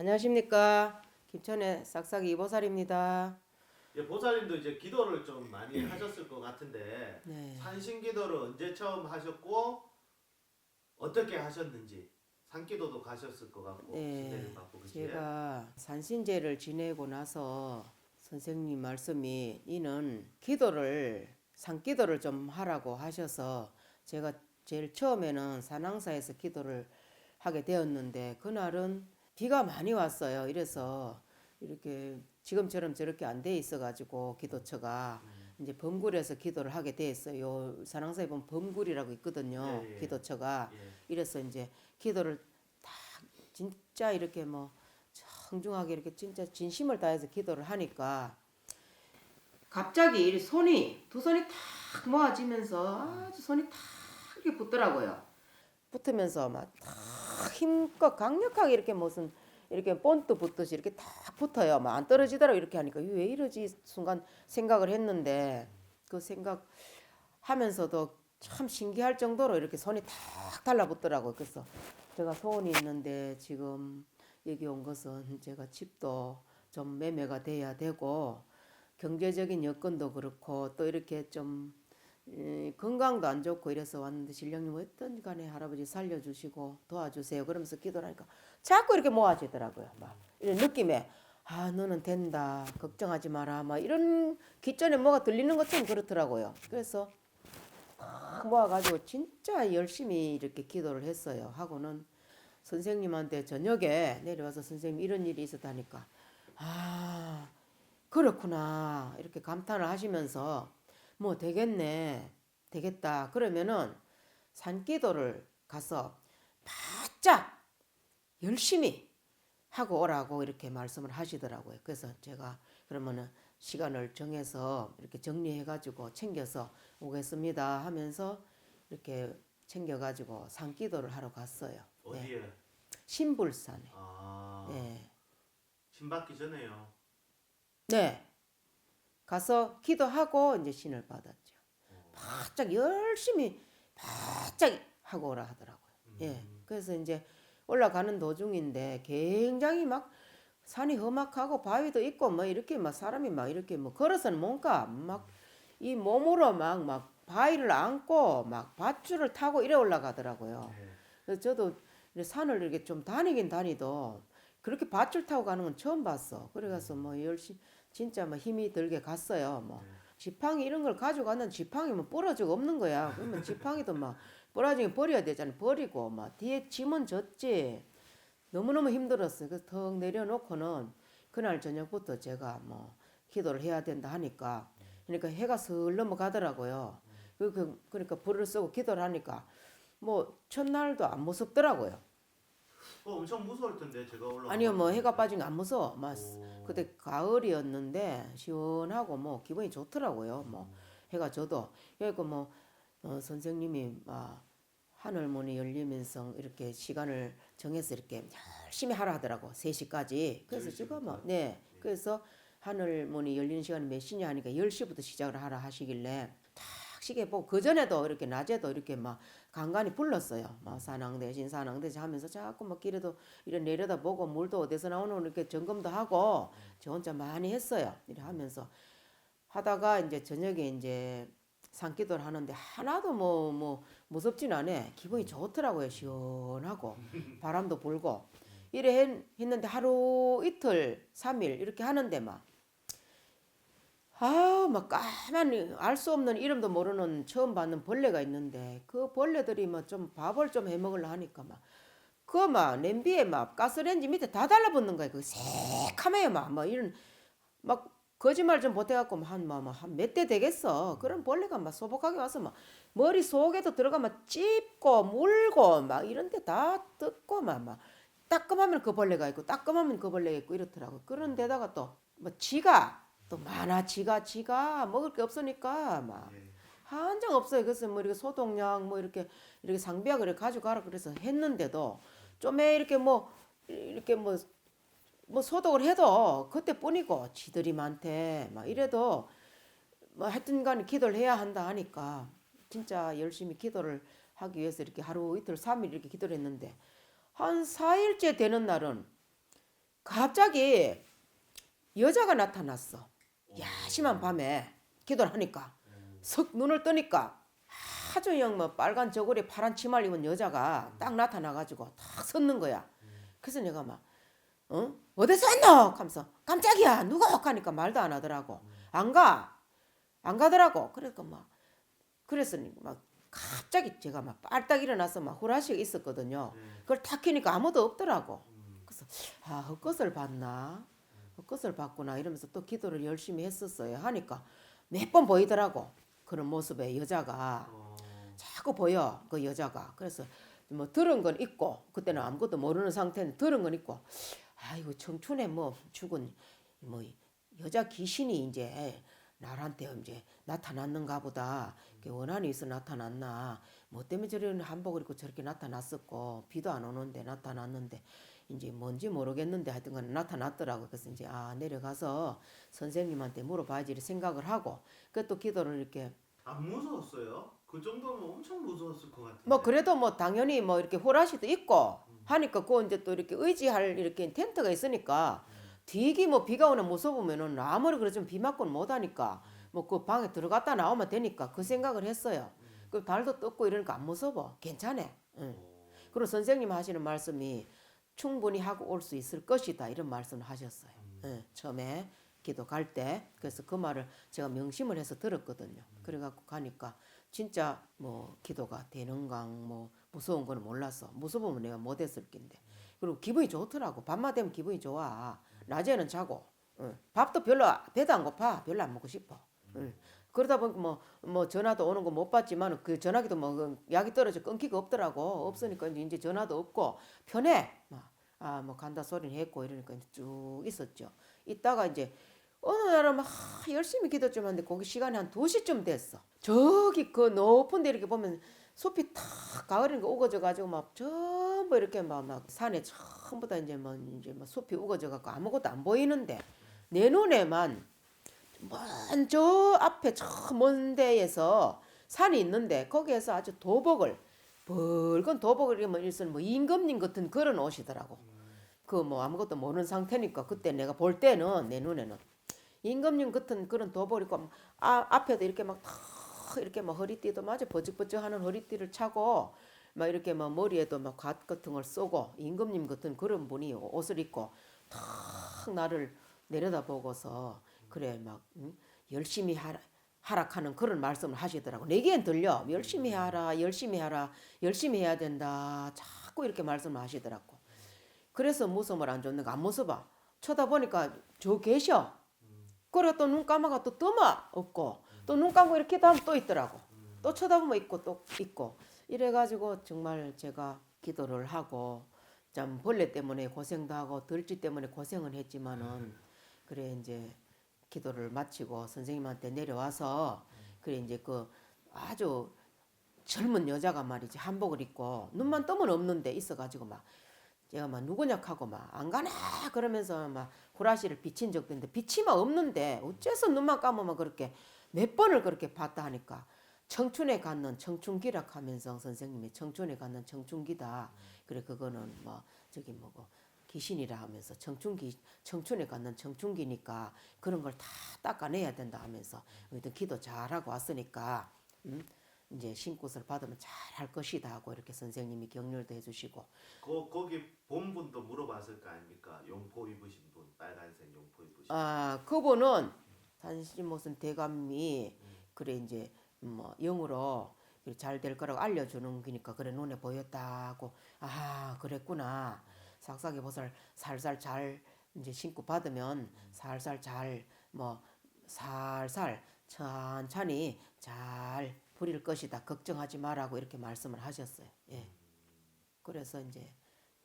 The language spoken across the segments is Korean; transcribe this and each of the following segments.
안녕하십니까 김천의 싹싹이 이보살입니다. 예, 보살님도 이제 기도를 좀 많이 하셨을 것 같은데 네. 산신 기도를 언제 처음 하셨고 어떻게 하셨는지 산기도도 가셨을 것 같고 네, 받고? 제가 산신제를 지내고 나서 선생님 말씀이 이는 기도를 산기도를 좀 하라고 하셔서 제가 제일 처음에는 산항사에서 기도를 하게 되었는데 그날은 비가 많이 왔어요. 이래서 이렇게 지금처럼 저렇게 안 돼 있어가지고 기도처가 이제 범굴에서 기도를 하게 돼 있어요. 산항사에 보면 범굴이라고 있거든요. 예, 예. 기도처가 예. 이래서 이제 기도를 다 진짜 이렇게 뭐 청중하게 이렇게 진짜 진심을 다해서 기도를 하니까 갑자기 이 손이 두 손이 탁 모아지면서 아주 손이 탁 이렇게 붙더라고요. 붙으면서 막탁 힘껏 강력하게 이렇게 무슨 이렇게 본드 붙듯이 이렇게 탁 붙어요. 막 안 떨어지더라고 이렇게 하니까 왜 이러지 순간 생각을 했는데 그 생각 하면서도 참 신기할 정도로 이렇게 손이 탁 달라붙더라고요. 그래서 제가 소원이 있는데 지금 여기 온 것은 제가 집도 좀 매매가 돼야 되고 경제적인 여건도 그렇고 또 이렇게 좀 에, 건강도 안 좋고 이래서 왔는데 신령님 어떤 간에 할아버지 살려주시고 도와주세요? 그러면서 기도를 하니까 자꾸 이렇게 모아지더라고요. 막 이런 느낌에 아 너는 된다. 걱정하지 마라. 막 이런 귓전에 뭐가 들리는 것처럼 그렇더라고요. 그래서 막 모아가지고 진짜 열심히 이렇게 기도를 했어요. 하고는 선생님한테 저녁에 내려와서 선생님 이런 일이 있었다니까 아 그렇구나. 이렇게 감탄을 하시면서 뭐 되겠네 되겠다 그러면은 산기도를 가서 바짝 열심히 하고 오라고 이렇게 말씀을 하시더라고요 그래서 제가 그러면은 시간을 정해서 이렇게 정리해 가지고 챙겨서 오겠습니다 하면서 이렇게 챙겨 가지고 산기도를 하러 갔어요 네. 어디에? 신불산에 아 네. 신받기 전에요. 네. 가서 기도하고 이제 신을 받았죠. 바짝 열심히 바짝 하고 오라 하더라고요. 예. 음. 그래서 이제 올라가는 도중인데 굉장히 막 산이 험악하고 바위도 있고 뭐 이렇게 막 사람이 막 이렇게 뭐 걸어서는 뭔가 막 이 몸으로 막막 바위를 안고 막 밧줄을 타고 이래 올라가더라고요. 네. 그래서 저도 산을 이렇게 좀 다니긴 다니도 그렇게 밧줄 타고 가는 건 처음 봤어. 그래가서 뭐 열심히 진짜 뭐 힘이 들게 갔어요. 뭐 지팡이 이런 걸 가지고 갔는데 지팡이 뭐 부러지고 없는 거야. 그러면 지팡이도 막 부러지게 버려야 되잖아. 버리고 막 뒤에 짐은 졌지. 너무너무 힘들었어요. 그래서 턱 내려놓고는 그날 저녁부터 제가 뭐 기도를 해야 된다 하니까 그러니까 해가 슬 넘어가더라고요. 그, 그, 그러니까 불을 쓰고 기도를 하니까 뭐 첫날도 안 무섭더라고요. 어, 엄청 무서울 텐데 제가 올라. 아니요 뭐 해가 빠진 거안 무서워. 막 오. 그때 가을이었는데 시원하고 뭐 기분이 좋더라고요. 뭐 해가 져도 그러니까 뭐 어, 선생님이 막 하늘 문이 열리면서 이렇게 시간을 정해서 이렇게 열심히 하라 하더라고 3시까지. 그래서 10시 지금 부터? 뭐 네. 그래서 하늘 문이 열리는 시간이 몇 시냐 하니까 10시부터 시작을 하라 하시길래 탁 시계 보고 그 전에도 이렇게 낮에도 이렇게 막 간간히 불렀어요. 막 산항 대신 산항 대신 하면서 자꾸 막 길에도 이래 내려다 보고 물도 어디서 나오는 이렇게 점검도 하고 저 혼자 많이 했어요. 이래 하면서 하다가 이제 저녁에 이제 산기도를 하는데 하나도 뭐뭐 무섭진 않아. 기분이 좋더라고요. 시원하고 바람도 불고 이래 했- 했는데 하루 이틀 삼일 이렇게 하는데 막 아, 막 까만 알 수 없는 이름도 모르는 처음 받는 벌레가 있는데 그 벌레들이 뭐좀 밥을 좀 해먹으려 하니까 막 그거 막 냄비에 막 가스레인지 밑에 다 달라붙는 거야. 그 새카매요 막, 막 이런 막 거짓말 좀 보태갖고 한뭐한몇 대 되겠어. 그런 벌레가 막 소복하게 와서 막 머리 속에도 들어가 막 찝고 물고 막 이런데 다 뜯고 막막 따끔하면 그 벌레가 있고 따끔하면 그 벌레가 있고 이렇더라고. 그런 데다가 또 뭐 지가 또 많아 지가 지가 먹을 게 없으니까 막 예. 한장 없어요. 그래서 뭐 이렇게 소독약 뭐 이렇게 이렇게 상비약을 가져가라 그래서 했는데도 좀에 이렇게 뭐 이렇게 뭐뭐 소독을 해도 그때뿐이고 지들이 많대 막 이래도 뭐 하여튼간 기도를 해야 한다 하니까 진짜 열심히 기도를 하기 위해서 이렇게 하루 이틀 삼일 이렇게 기도를 했는데 한 사일째 되는 날은 갑자기 여자가 나타났어. 야심한 밤에 기도를 하니까 석 눈을 뜨니까 아주 그냥 뭐 빨간 저고리 파란 치마를 입은 여자가 딱 나타나가지고 탁 섰는 거야. 그래서 내가 막 어? 어디서 왔노? 하면서 깜짝이야 누가 하니까 말도 안 하더라고. 안 가. 안 가더라고. 그러니까 막 그래서 막 갑자기 제가 막 빨딱 일어나서 막 후라시가 있었거든요. 네. 그걸 탁 키니까 아무도 없더라고. 그래서 아 헛것을 봤나? 헛것을 봤구나 이러면서 또 기도를 열심히 했었어요. 하니까 몇 번 보이더라고. 그런 모습에 여자가 어, 자꾸 보여 그 여자가. 그래서 뭐 들은 건 있고 그때는 아무것도 모르는 상태는 들은 건 있고 아이고 청춘에 뭐 죽은 뭐 여자 귀신이 이제 나한테 이제 나타났는가 보다. 이렇게 원한이 있어 나타났나. 뭐 때문에 저런 한복을 입고 저렇게 나타났었고 비도 안 오는데 나타났는데 이제 뭔지 모르겠는데 하여튼간 나타났더라고. 그래서 이제 아 내려가서 선생님한테 물어봐야지 생각을 하고 그 또 기도를 이렇게 안 무서웠어요? 그 정도면 엄청 무서웠을 것 같은데. 뭐 그래도 뭐 당연히 뭐 이렇게 호라시도 있고 하니까 그 이제 또 이렇게 의지할 이렇게 텐트가 있으니까 뒤기 뭐 비가 오나 무서우면은 아무리 그러지만 비 맞고는 못 하니까 뭐 그 방에 들어갔다 나오면 되니까 그 생각을 했어요. 그 달도 떴고 이러니까 안 무서워. 괜찮아. 응. 어, 그리고 선생님 하시는 말씀이 충분히 하고 올 수 있을 것이다 이런 말씀을 하셨어요. 예, 처음에 기도 갈 때 그래서 그 말을 제가 명심을 해서 들었거든요. 그래갖고 가니까 진짜 뭐 기도가 되는가 뭐 무서운 거는 몰랐어. 무서우면 내가 못했을 낀데 그리고 기분이 좋더라고. 밤만 되면 기분이 좋아. 낮에는 자고 응. 밥도 별로 배도 안 고파. 별로 안 먹고 싶어. 응. 그러다 보니까 뭐, 뭐 전화도 오는 거못 받지만 그 전화기도 뭐그 약이 떨어져 끊기가 없더라고. 없으니까 이제 전화도 없고 편해. 아, 뭐 간다 소리는 했고 이러니까 쭉 있었죠. 있다가 이제 어느 날은 막 하, 열심히 기도 좀 하는데 거기 시간이 한 2시쯤 됐어. 저기 그 높은 데 이렇게 보면 숲이 탁 가을이니까 우거져 가지고 막 전부 이렇게 막, 막 산에 전부 다 이제 뭐 이제 뭐 숲이 우거져 갖고 아무것도 안 보이는데 내 눈에만 먼저 앞에 저 먼 데에서 산이 있는데 거기에서 아주 도복을 붉은 도복을 입은 일선 뭐 임금님 같은 그런 옷이더라고. 그 뭐 아무것도 모르는 상태니까 그때 내가 볼 때는 내 눈에는 임금님 같은 그런 도복을 입고 아, 앞에도 이렇게 막탁 이렇게 막 허리띠도 마저 버쩍버쩍하는 허리띠를 차고 막 이렇게 막 머리에도 막 갓 같은 걸 쏘고 임금님 같은 그런 분이 옷을 입고 탁 나를 내려다보고서 그래 막 응? 열심히 하라 하락하는 그런 말씀을 하시더라고. 내겐 들려. 열심히 하라, 열심히 하라, 열심히 해야 된다. 자꾸 이렇게 말씀을 하시더라고. 그래서 무서움을 안 줬는가 안 무서워. 쳐다보니까 저 계셔. 그래 또 눈 감아가 또 뜨마 없고 또 눈 감고 이렇게 하면 또 있더라고. 또 쳐다보면 있고 또 있고 이래가지고 정말 제가 기도를 하고 참 벌레 때문에 고생도 하고 들쥐 때문에 고생은 했지만은 그래 이제 기도를 마치고 선생님한테 내려와서 그래 이제 그 아주 젊은 여자가 말이지 한복을 입고 눈만 뜨면 없는데 있어가지고 막 제가 막 누구냐 하고 막 안 가나 그러면서 막 후라시를 비친 적도 있는데 비치만 없는데 어째서 눈만 감으면 그렇게 몇 번을 그렇게 봤다 하니까 청춘에 갖는 청춘기라 하면서 선생님이 청춘에 갖는 청춘기다. 그래 그거는 뭐 저기 뭐고 귀신이라 하면서 청춘기 청춘에 갖는 청춘기니까 그런 걸 다 닦아내야 된다 하면서 우리도 기도 잘하고 왔으니까 음, 이제 신굿을 받으면 잘 할 것이다 하고 이렇게 선생님이 격려도 해주시고 거, 거기 본 분도 물어봤을 거 아닙니까? 용포 입으신 분, 빨간색 용포 입으신 분. 아 그분은 단지 무슨 대감이 그래 이제 뭐 영으로 잘 될 거라고 알려주는 거니까 그래 눈에 보였다고 아 그랬구나 삭삭이 버섯 살살 잘 이제 신고 받으면 살살 잘 뭐 살살 천천히 잘 부릴 것이다. 걱정하지 말라고 이렇게 말씀을 하셨어요. 예. 그래서 이제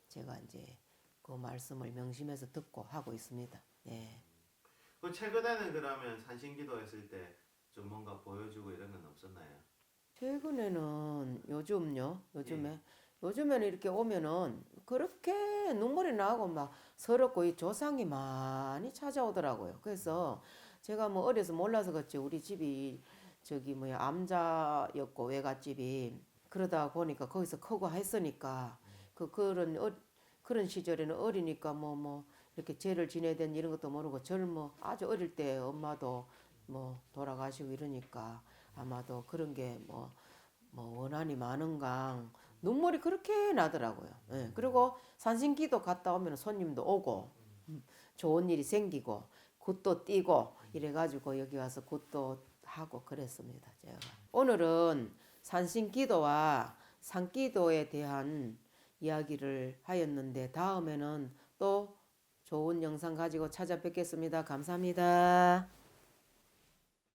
제가 이제 그 말씀을 명심해서 듣고 하고 있습니다. 예. 그 최근에는 그러면 산신기도 했을 때 좀 뭔가 보여주고 이런 건 없었나요? 최근에는 요즘요? 요즘에 요즘에는 이렇게 오면은 그렇게 눈물이 나고 막 서럽고 이 조상이 많이 찾아오더라고요. 그래서 제가 뭐 어려서 몰라서 그렇지 우리 집이 저기 뭐야 암자였고 외갓집이 그러다 보니까 거기서 크고 했으니까 그 그런 어, 그런 시절에는 어리니까 뭐뭐 이렇게 죄를 지내야 되는 이런 것도 모르고 저를 뭐 아주 어릴 때 엄마도 뭐 돌아가시고 이러니까 아마도 그런 게 뭐뭐 원한이 많은가 눈물이 그렇게 나더라고요. 예. 그리고 산신기도 갔다 오면 손님도 오고 음, 좋은 일이 생기고 굿도 띄고 이래가지고 여기 와서 굿도 하고 그랬습니다. 제가 오늘은 산신기도와 산기도에 대한 이야기를 하였는데 다음에는 또 좋은 영상 가지고 찾아뵙겠습니다. 감사합니다.